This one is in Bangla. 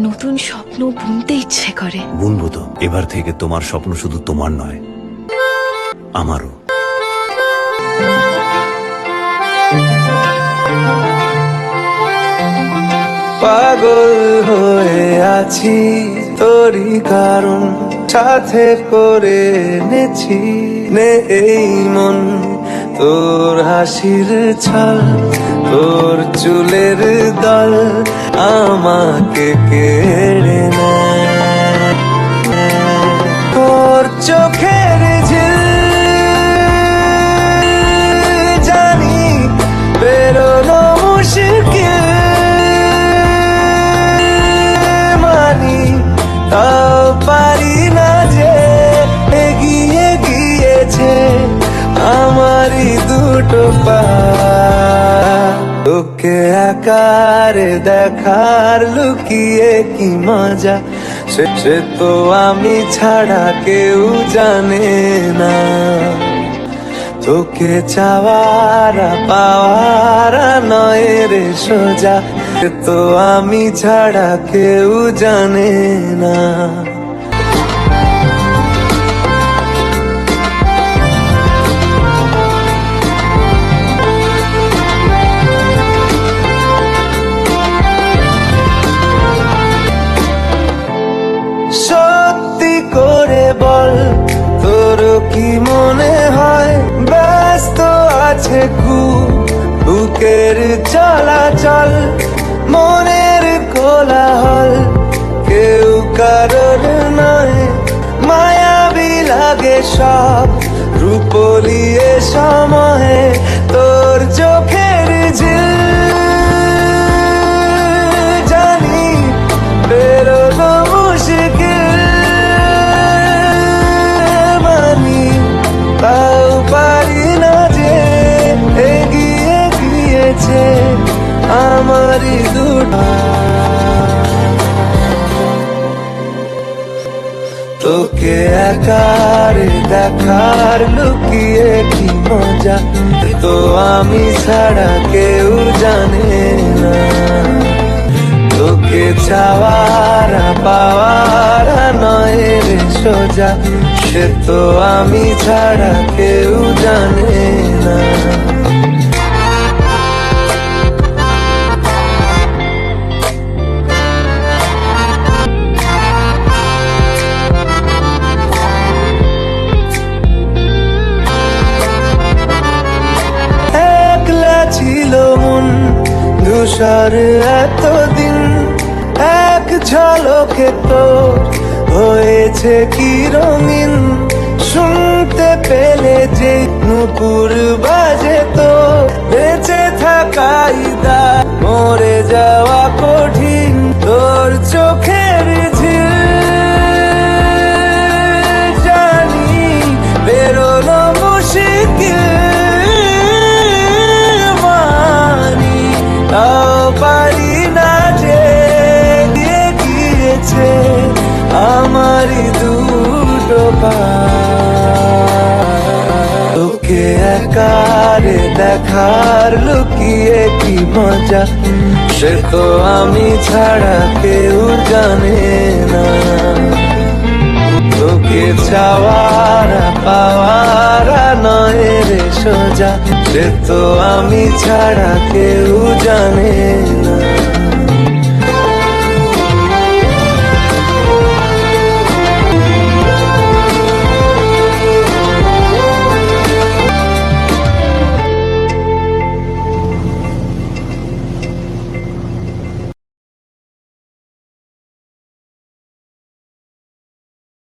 নতুন স্বপ্ন বুনতে ইচ্ছে করে। বুনবো তো। এবার থেকে তোমার স্বপ্ন শুধু তোমার নয় আমারও। পাগল হয়ে আছি তোরই কারণ সাথে করে নেছি নে এই মন তোর হাসির ছল তোর চুলের দল আমাকে কেড়ে নেয়। তোর চোখের আকারে দেখার, লুকিয়ে কি মজা? সে তো আমি ছাড়া কেউ জানে না। তোকে চাওয়ার, পাওয়ার নয় রে সোজা তো আমি ছাড়া কেউ জানে না। বল, তোর কি মনে হয়? ব্যস্ত আছে কু বুকের চলাচল, মনের কোলাহল। কেউ কারোর নয়, মায়াবি লাগে সব। রূপলিয়ে সময়ে তোকে একারে দেখার লুকিয়ে কি মজা? তো আমি ছাড়া কেউ জানে না। তোকে চাওয়ারা পাওয়ার নয় রে সোজা। সে তো আমি ছাড়া কেউ জানে না। ধূসর এতদিন এক ঝলকে তো হয়েছে কি রঙিন শুনতে পেলে যে নুপুর বাজে তো বেঁচে থাকাই দা মরে তোকে একারে দেখার, লুকিয়ে কি মজা? সে তো আমি ছাড়া কেউ জানে না। তোকে চাওয়ারা, পাওয়ারা নয় রে সোজা। সে তো আমি ছাড়া কেউ জানে না।